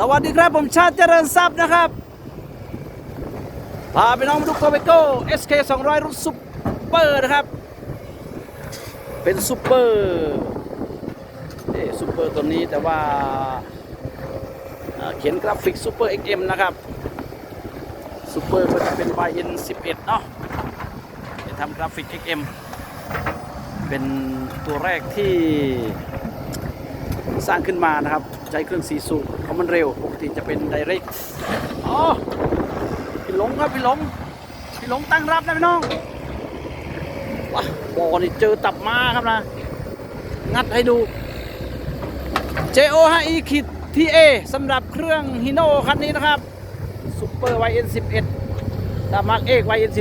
สวัสดีครับผมชาติเจริญทรัพย์นะครับพาไปน้องมาดูโกเบโก้ SK 200 รุ่นซุปเปอร์นะครับ เป็นซุปเปอร์เอ๊ซุปเปอร์ตัวนี้แต่ว่าอ่าเขียนกราฟิกซุปเปอร์ XM นะครับซุปเปอร์ก็จะเป็น YN 11 เนาะจะทำกราฟิก XM เป็นตัวแรกที่สร้างขึ้นมานะครับ ใช้เครื่องสีสูบเพราะมันเร็วปกติจะเป็นไดเรกอ๋อพี่หลงครับพี่หลงพี่หลงตั้งรับนะพี่น้องว้าบอนี่เจอตับมาครับนะ งัดให้ดู JO 5 E ขีด TA สำหรับเครื่องฮิโนคันนี้นะครับซูเปอร์ YN 11ตามาร์กเอก YN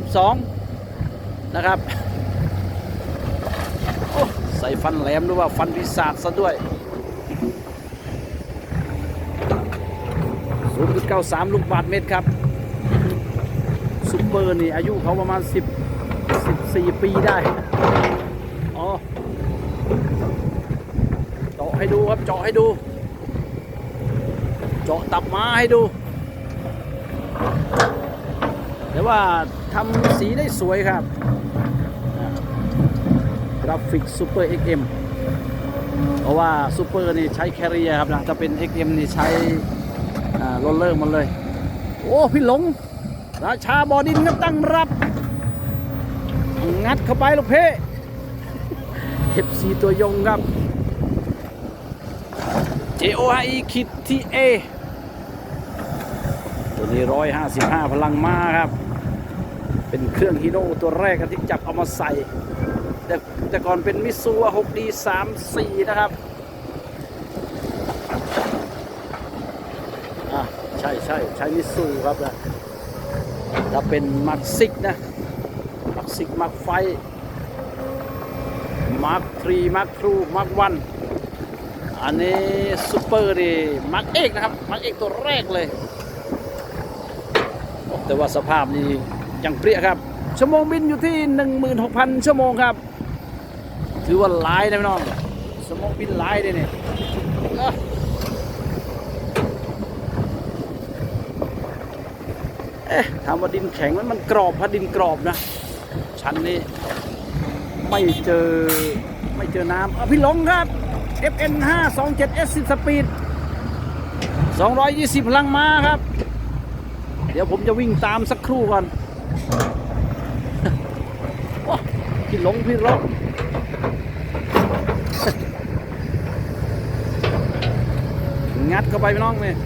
12นะครับใส่ฟันแหลมด้วยว่าฟันพิศาจซะด้วย 0.93 ลูกบาทเมตรครับซุปเปอร์นี่อายุเขาประมาณ 10 14 ปีได้อ๋อเจาะให้ดูครับเจาะให้ดู เจาะตับม้าให้ดู แต่ว่าทำสีได้สวยครับกราฟิกซูเปอร์ XM เพราะว่าซูเปอร์นี่ใช้แคริเอร์ครับนะถ้าเป็น XM นี่ใช้ รลเลอร์หมันเลย โอ้ พี่หลง ราชาบอดินครับตั้งรับ งัดเข้าไปลูกเพ่เอฟซีตัวยงครับ JOE คิดทีเอตัวนี้ 155 พลังม้าครับ เป็นเครื่องฮีโร่ตัวแรกครับที่จับเอามาใส่ แต่แต่ก่อนเป็นมิซู6 6D 34 นะครับ อะ ใช่ใช้มิสูครับนะถ้าเป็นมักซิกนะมักซิกมักไฟมักทรีมักทรูมักวันอันนี้ซูเปอร์นี่มักเอกนะครับมักเอกตัวแรกเลย แต่ว่าสภาพนี่ยังเปรี้ยครับ ชั่วโมงบินอยู่ที่ 16,000 ชั่วโมงครับ ถือว่าหลายนะพี่น้องชั่วโมงบินหลายเลยเนี่ยอะ เอ๊ะถามว่าดินแข็งมันมันกรอบพะดินกรอบนะ ชั้นนี้ไม่เจอไม่เจอน้ำอพี่หลงครับ FN 5 2 7 S 10สปีด220 พลังม้าครับ เดี๋ยวผมจะวิ่งตามสักครู่ก่อนพี่หลงพี่หลงงัดเข้าไปพี่น้องเนี่ย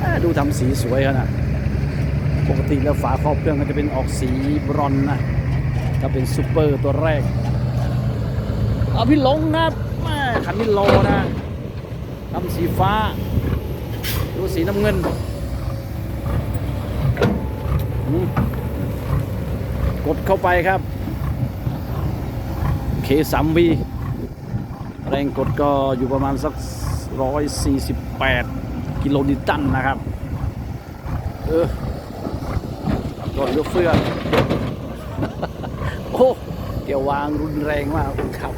อ่า ดูทำสีสวยขนาดปกติแล้วฝาครอบเครื่องก็จะเป็นออกสีบรอนนะถ้าเป็นซูเปอร์ตัวแรก เอาพี่หลงครับแม่คันนี้โลนะทำสีฟ้า ดูสีน้ำเงินกดเข้าไปครับเคสามวีแรงกดก็อยู่ประมาณสัก 148 กิโลนิวตันนะครับ เออก่อนยกเฟืองโอ้แกวางรุนแรงมากครับ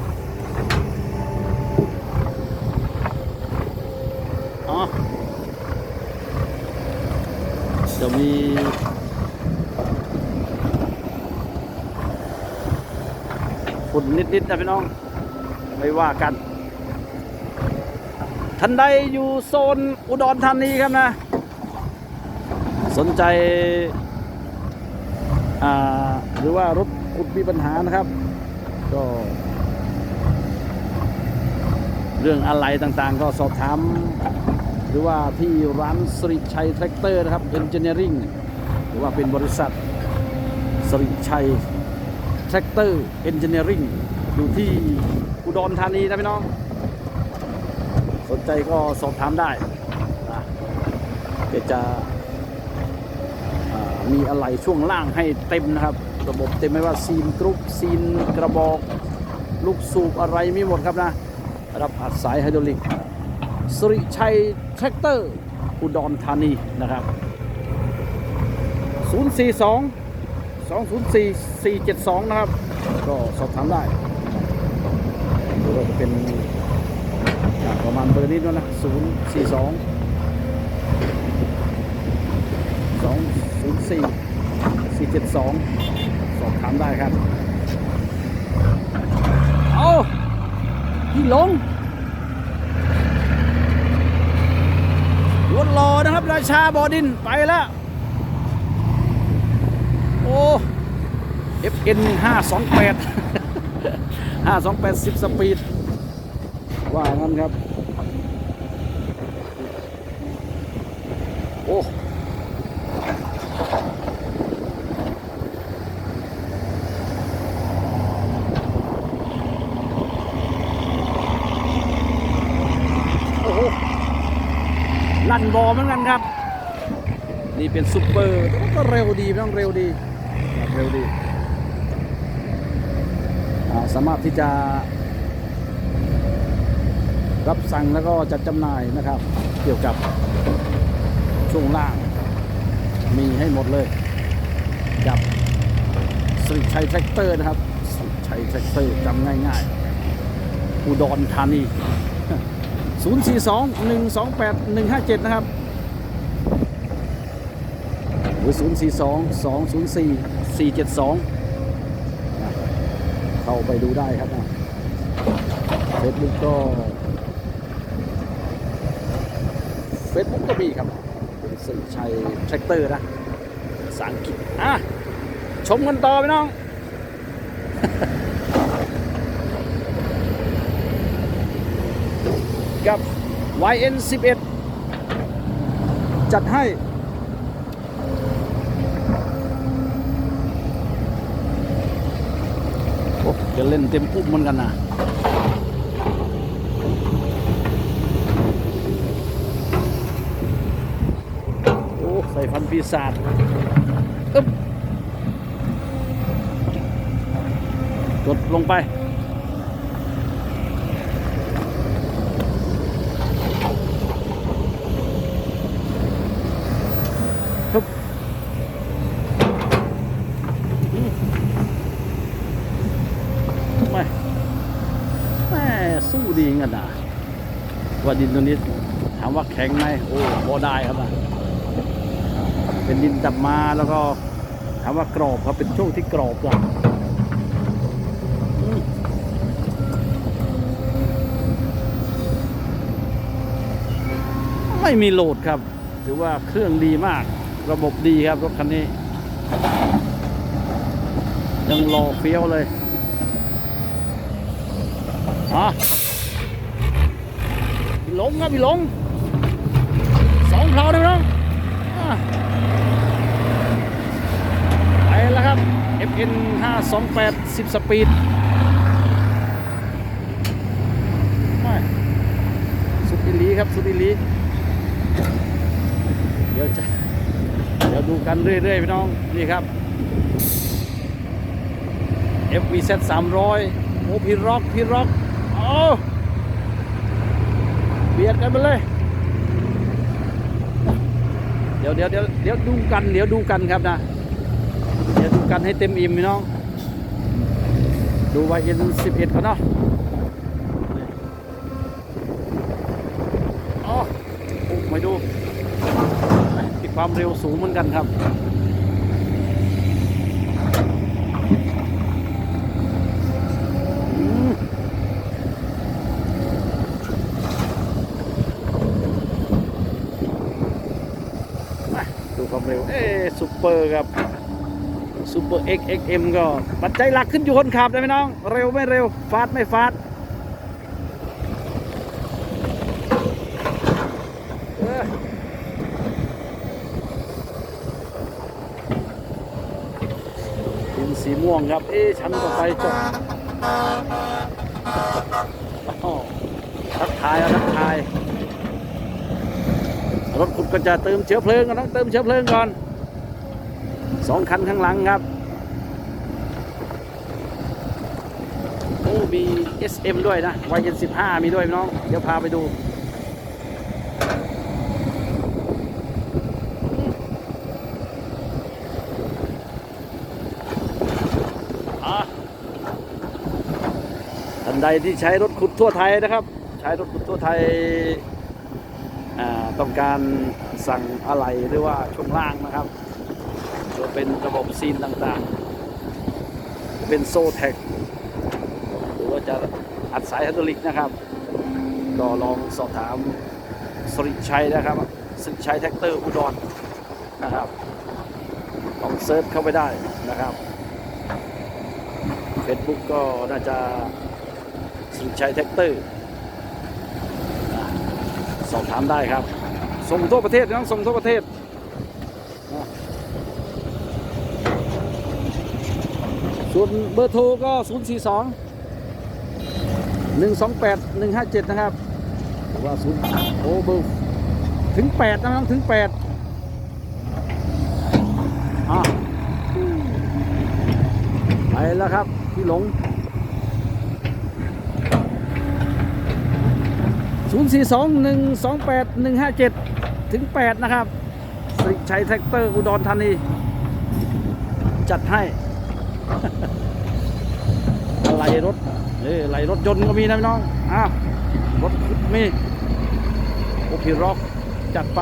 อ๋อจะมีฝุ่นนิดๆนะพี่น้อง ไม่ว่ากัน ท่านใดอยู่โซนอุดรธานีครับนะ สนใจหรือว่ารถขุดมีปัญหานะครับ ก็ เรื่องอะไรต่างๆ ก็สอบถาม หรือว่าที่ร้านสริชัยแทรกเตอร์นะครับเอนจิเนียริ่งหรือว่าเป็นบริษัทสริชัยแทรกเตอร์เอนจิเนียริ่งอยู่ที่อุดรธานีนะพี่น้อง นใจก็สอบถามได้นะเดี๋ยวจะมีอะไรช่วงล่างให้เต็มนะครับ ระบบเต็มไม่ว่าซีนกรุ๊ปซีนกระบอก ลูกสูบอะไรมีหมดครับนะรับอัดสายไฮดรอลิกสริชัยแทรกเตอร์อุดรธานีนะครับ 042 204 472 นะครับ ก็สอบถามได้หรือว่าจะเป็น ประมาณเบอร์นี้ด้วยนะศูนย์สี่สองสองศูนย์สี่สี่เจ็ดสองสอบถามได้ครับ เอาพี่ลงรถรอนะครับ ราชาบอดินไปแล้ว โอ้ FN 528 528 10 สปีด ว่างั้นครับ โอ้โอ้โหลั่นบอเหมือนกันครับ นี่เป็นซุปเปอร์แต่ว่าก็เร็วดีไม่ต้องเร็วดีครับเร็วดีอ่าสามารถที่จะ รับสั่งแล้วก็จัดจำหน่ายนะครับ เกี่ยวกับช่วงล่าง มีให้หมดเลยกับสริชัยแท็กเตอร์นะครับสริชัยแท็กเตอร์จำง่ายๆ อุดรธานี 042 128 157 นะครับหรือ 042 204 472 เข้าไปดูได้ครับนะเฟซบุ๊กก็ เฟซบุ๊กก็มีครับเป็นสื่อชัยแทรกเตอร์นะภาษาอังกฤษอะชมกันต่อไปน้องกับ YN 11 จัดให้โอ้จะเล่นเต็มปุ๊บมือนกันนะโอ้ ใส่ฟัน ปีศาจอึ๊บกดลงไปฮึบอืมไม่แม่สู้ดีกันนะว่าดินตัวนี้ ถามว่าแข็งไหมโอ้พอได้ครับนะเป็น ดินจับมาแล้วก็ถามว่ากรอบครับเป็นช่วงที่กรอบละอืมไม่มีโหลดครับ ถือว่าเครื่องดีมาก ระบบดีครับรถคันนี้ ยังรอเฟี้ยวเลยอะพี่หลงครับพี่หลงสองเพลาเลยน้อง แล้วครับ FN 528 10 สปีดสุดอีหลีครับ สุดอีหลีเดี๋ยวจะเดี๋ยวดูกันเรื่อยๆพี่น้อง นี่ครับ FVZ 300โอ้พี่ร็อกพี่ร็อกโอ้เบียดกันไปเลย เดี๋ยวเดี๋ยวเดี๋ยวเดี๋ยวดูกัน เดี๋ยวดูกันครับนะ เดี๋ยวดูกันให้เต็มอิ่มพี่น้อง ดูไวเอ็น11ก่อนเนาะอ๋อไม่ดูมีความเร็วสูงเหมือนกันครับมาดูความเร็ว เอ๊ซูเปอร์ครับ ซูเปอร์ XXM ก็ปัจจัยหลักขึ้นอยู่คนขับนะพี่น้อง เร็วไม่เร็วฟาดไม่ฟาดเออดินสีม่วงครับ เอ๊ชั้นต่อไปจะอ้าวทักทายทักทาย รถขุดก็จะเติมเชื้อเพลิงก่อนต้องเติมเชื้อเพลิงก่อน สองคันข้างหลังครับ โอ้มี SM ด้วยนะ YN 15มีด้วยน้อง เดี๋ยวพาไปดูอะท่านใดที่ใช้รถขุดทั่วไทยนะครับ ใช้รถขุดทั่วไทยต้องการสั่งอะไหล่หรือว่าช่วงล่างนะครับ เป็นระบบซีนต่างๆ เป็นโซแท็กหรือว่าจะอัดสายไฮดรลิกนะครับ ก็ลองสอบถามสริชัยนะครับสริชัยแท็กเตอร์อุดรนะครับ ลองเซิร์ชเข้าไปได้นะครับ Facebook ก็น่าจะสริชัยแท็กเตอร์สอบถามได้ครับ ส่งทั่วประเทศนะส่งทั่วประเทศนะ ส่วนเบอร์โทรก็ 042 128 157 นะครับหรือว่า0โอ้เบอร์ถึง 8 นะน้องถึง 8อะไปแล้วครับ พี่หลง 042 128 157 ถึง 8 นะครับสิชัยแท็กเตอร์อุดรธานี จัดให้ รรถเอ้ไหลรถยนต์ก็มีนะพี่น้องอ้าวรถขุดมีโอเคร็อกจัดไป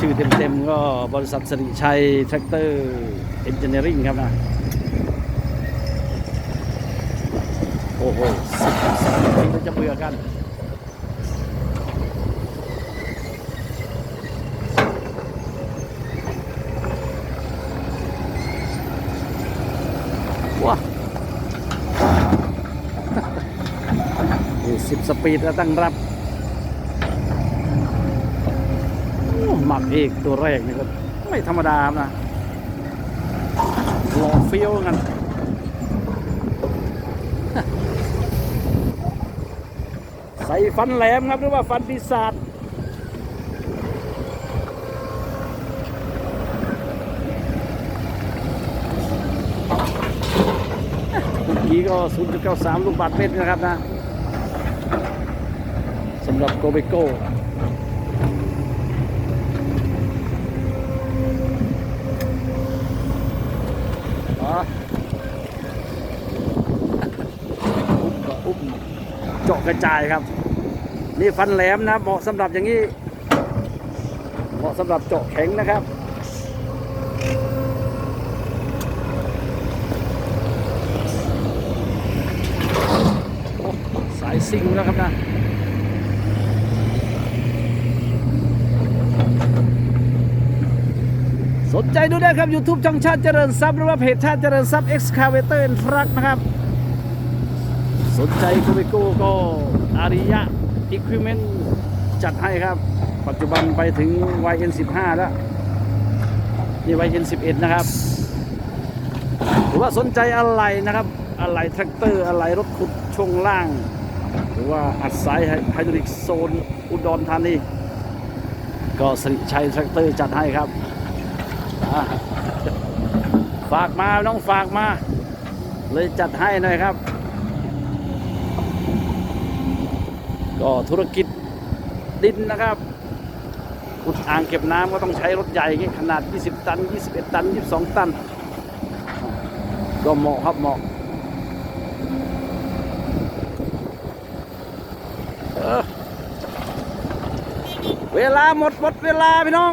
ชื่อเต็มๆก็บริษัทสิริชัยแทรกเตอร์เอนจิเนียริงครับนะ โอ้โหสิบสองปีเราจะเบื่อกัน 10 สปีดแล้วตั้งรับหมักเอกตัวแรกนี่ก็ไม่ธรรมดานะหล่อเฟี้ยวกันใส่ฟันแหลมครับหรือว่าฟันปีศาจเมื่อกี้ก็ 0.93 ลูกบาทเมตรนะครับนะ หรับโกเบโก้อ๋ออุ๊บก็อุ๊บเจาะกระจายครับ นี่ฟันแหลมนะเหมาะสำหรับอย่างนี้ เหมาะสำหรับเจาะแข็งนะครับสายซิงแล้วครับนะ สนใจดูได้ครับ YouTube ช่องชาติเจริญทรัพย์หรือว่าเพจชาติเจริญทรัพย์ Excavator and Truck นะครับ สนใจโกเบโก้ก็อาริยะ Equipment จัดให้ครับ ปัจจุบันไปถึง YN15 แล้ว นี่ YN11 นะครับหรือว่าสนใจอะไรนะครับ อะไรแทรกเตอร์อะไรรถขุดช่วงล่าง หรือว่าอัดสายไฮดรอลิกโซนอุดรธานีก็สิริชัยแทรกเตอร์จัดให้ครับ ฝากมาน้องฝากมา เลยจัดให้หน่อยครับ ก็ธุรกิจดินนะครับขุดอ่างเก็บน้ำก็ต้องใช้รถใหญ่อย่างงี้ขนาด 20 ตัน 21 ตัน 22 ตัน ก็เหมาะครับเหมาะเวลาหมดหมดเวลาพี่น้อง